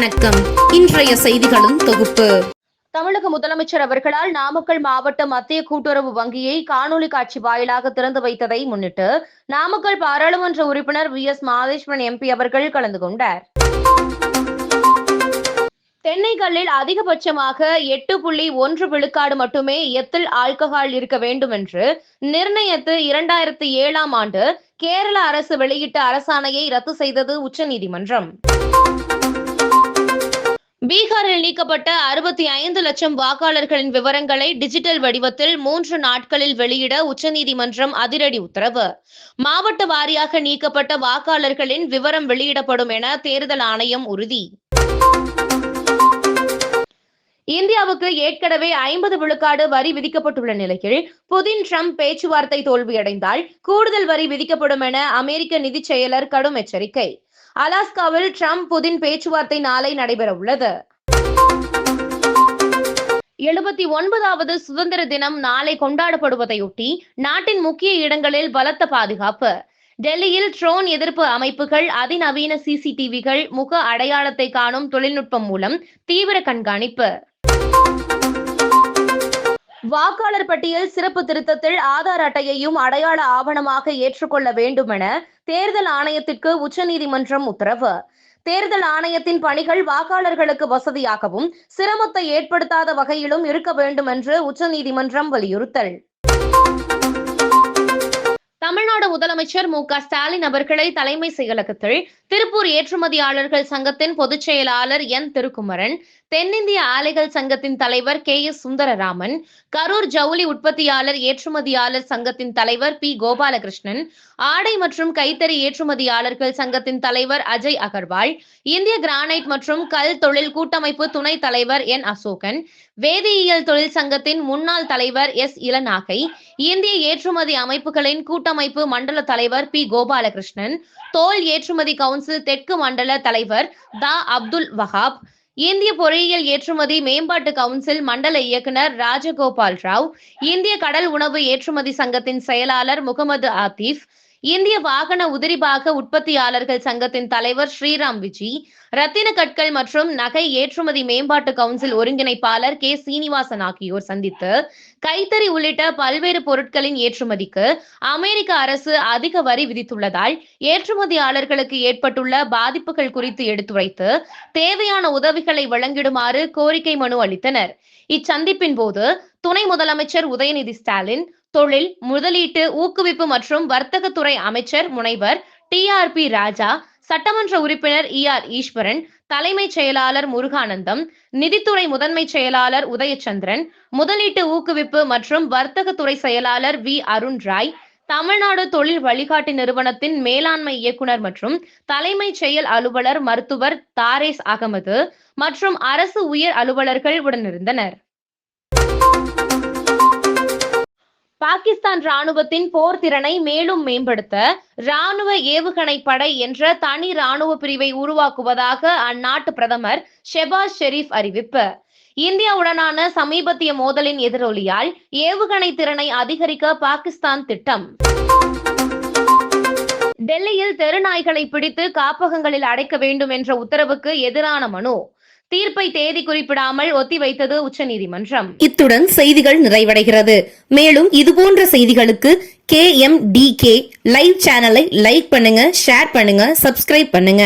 வணக்கம். இன்றைய செய்திகளும் தொகுப்பு. தமிழக முதலமைச்சர் அவர்களால் நாமக்கல் மாவட்ட மத்திய கூட்டுறவு வங்கியை காணொலி காட்சி வாயிலாக திறந்து வைத்ததை முன்னிட்டு நாமக்கல் பாராளுமன்ற உறுப்பினர் வி. எஸ். மாதேஸ்வரன் எம்பி அவர்கள் கலந்து கொண்டார். தென்னைகளில் அதிகபட்சமாக எட்டு புள்ளி ஒன்று விழுக்காடு மட்டுமே எத்தில் ஆல்கஹால் இருக்க வேண்டும் என்று நிர்ணயித்து இரண்டாயிரத்தி ஏழாம் ஆண்டு கேரள அரசு வெளியிட்ட அரசாணையை ரத்து செய்தது உச்சநீதிமன்றம். பீகாரில் நீக்கப்பட்ட அறுபத்தி ஐந்து லட்சம் வாக்காளர்களின் விவரங்களை டிஜிட்டல் வடிவத்தில் மூன்று நாட்களில் வெளியிட உச்சநீதிமன்றம் அதிரடி உத்தரவு. மாவட்ட வாரியாக நீக்கப்பட்ட வாக்காளர்களின் விவரம் வெளியிடப்படும் என தேர்தல் ஆணையம் உறுதி. இந்தியாவுக்கு ஏற்கனவே ஐம்பது விழுக்காடு வரி விதிக்கப்பட்டுள்ள நிலையில் புதின் ட்ரம்ப் பேச்சுவார்த்தை தோல்வியடைந்தால் கூடுதல் வரி விதிக்கப்படும் என அமெரிக்க நிதி செயலர் கடும் எச்சரிக்கை. அலாஸ்காவில் ட்ரம்ப் புதின் பேச்சுவார்த்தை நாளை நடைபெற உள்ளது எழுபத்தி ஒன்பதாவது சுதந்திர தினம் நாளை கொண்டாடப்படுவதையொட்டி நாட்டின் முக்கிய இடங்களில் பலத்த பாதுகாப்பு. டெல்லியில் ட்ரோன் எதிர்ப்பு அமைப்புகள் அதிநவீன சிசிடிவிகள் முக அடையாளத்தை காணும் தொழில்நுட்பம் மூலம் தீவிர கண்காணிப்பு. வாக்காளர் பட்டியல் சிறப்பு திருத்தத்தில் ஆதார் அட்டையையும் அடையாள ஆவணமாக ஏற்றுக்கொள்ள வேண்டும் என தேர்தல் ஆணையத்திற்கு உச்சநீதிமன்றம் உத்தரவு. தேர்தல் ஆணையத்தின் பணிகள் வாக்காளர்களுக்கு வசதியாகவும் சிரமத்தை ஏற்படுத்தாத வகையிலும் இருக்க வேண்டும் என்று உச்சநீதிமன்றம் வலியுறுத்தல். தமிழ்நாடு முதலமைச்சர் மு க ஸ்டாலின் அவர்களை தலைமை செயலகத்தில் திருப்பூர் ஏற்றுமதியாளர்கள் சங்கத்தின் பொதுச் செயலாளர் என் திருக்குமரன் தென்னிந்திய ஆலைகள் சங்கத்தின் தலைவர் கே எஸ் சுந்தரராமன் கரூர் ஜவுளி உற்பத்தியாளர் ஏற்றுமதியாளர் சங்கத்தின் தலைவர் பி கோபாலகிருஷ்ணன் ஆடை மற்றும் கைத்தறி ஏற்றுமதியாளர்கள் சங்கத்தின் தலைவர் அஜய் அகர்வால் இந்திய கிரானைட் மற்றும் கல் தொழில் கூட்டமைப்பு துணைத் தலைவர் என் அசோகன் வேதியியல் தொழில் சங்கத்தின் முன்னாள் தலைவர் எஸ் இளநாகை இந்திய ஏற்றுமதி அமைப்புகளின் கூட்டமைப்பு மண்டல தலைவர் பி கோபாலகிருஷ்ணன் தோல் ஏற்றுமதி கவுன்சில் தெற்கு மண்டல தலைவர் தா அப்துல் வஹாப் இந்திய பொறியியல் ஏற்றுமதி மேம்பாட்டு கவுன்சில் மண்டல இயக்குனர் ராஜகோபால் ராவ் இந்திய கடல் உணவு ஏற்றுமதி சங்கத்தின் செயலாளர் முகமது ஆத்திஃப் இந்திய வாகன உதிரிபாக உற்பத்தியாளர்கள் சங்கத்தின் தலைவர் ஸ்ரீராம் விஜி ரத்தின கற்கள் மற்றும் நகை ஏற்றுமதி மேம்பாட்டு கவுன்சில் ஒருங்கிணைப்பாளர் கே. சீனிவாசன் ஆகியோர் சந்தித்து கைத்தறி உள்ளிட்ட பல்வேறு பொருட்களின் ஏற்றுமதிக்கு அமெரிக்க அரசு அதிக வரி விதித்துள்ளதால் ஏற்றுமதியாளர்களுக்கு ஏற்பட்டுள்ள பாதிப்புகள் குறித்து எடுத்துரைத்து தேவையான உதவிகளை வழங்கிடுமாறு கோரிக்கை மனு அளித்தனர். இச்சந்திப்பின் போது துணை முதலமைச்சர் உதயநிதி ஸ்டாலின் தொழில் முதலீட்டு ஊக்குவிப்பு மற்றும் வர்த்தகத்துறை அமைச்சர் முனைவர் டி ஆர் பி ராஜா சட்டமன்ற உறுப்பினர் இ ஆர் ஈஸ்வரன் தலைமைச் செயலாளர் முருகானந்தம் நிதித்துறை முதன்மை செயலாளர் உதயச்சந்திரன் முதலீட்டு ஊக்குவிப்பு மற்றும் வர்த்தகத்துறை செயலாளர் வி. அருண் ராய் தமிழ்நாடு தொழில் வழிகாட்டி நிறுவனத்தின் மேலாண்மை இயக்குனர் மற்றும் தலைமைச் செயல் அலுவலர் மருத்துவர் தாரேஸ் அகமது மற்றும் அரசு உயர் அலுவலர்கள் உடனிருந்தனர். பாகிஸ்தான் ராணுவத்தின் போர் திறனை மேலும் மேம்படுத்த ராணுவ ஏவுகணை படை என்ற தனி ராணுவ பிரிவை உருவாக்குவதாக அந்நாட்டு பிரதமர் ஷெபாஸ் ஷெரீப் அறிவிப்பு. இந்தியாவுடனான சமீபத்திய மோதலின் எதிரொலியால் ஏவுகணை திறனை அதிகரிக்க பாகிஸ்தான் திட்டம். டெல்லியில் தெருநாய்களை பிடித்து காப்பகங்களில் அடைக்க வேண்டும் என்ற உத்தரவுக்கு எதிரான மனு. தீர்ப்பை தேதி குறிப்பிடாமல் ஒத்திவைத்தது உச்சநீதிமன்றம். இத்துடன் செய்திகள் நிறைவடைகிறது. மேலும் இதுபோன்ற செய்திகளுக்கு K M D K live சேனலை லைக் பண்ணுங்க ஷேர் பண்ணுங்க சப்ஸ்கிரைப் பண்ணுங்க.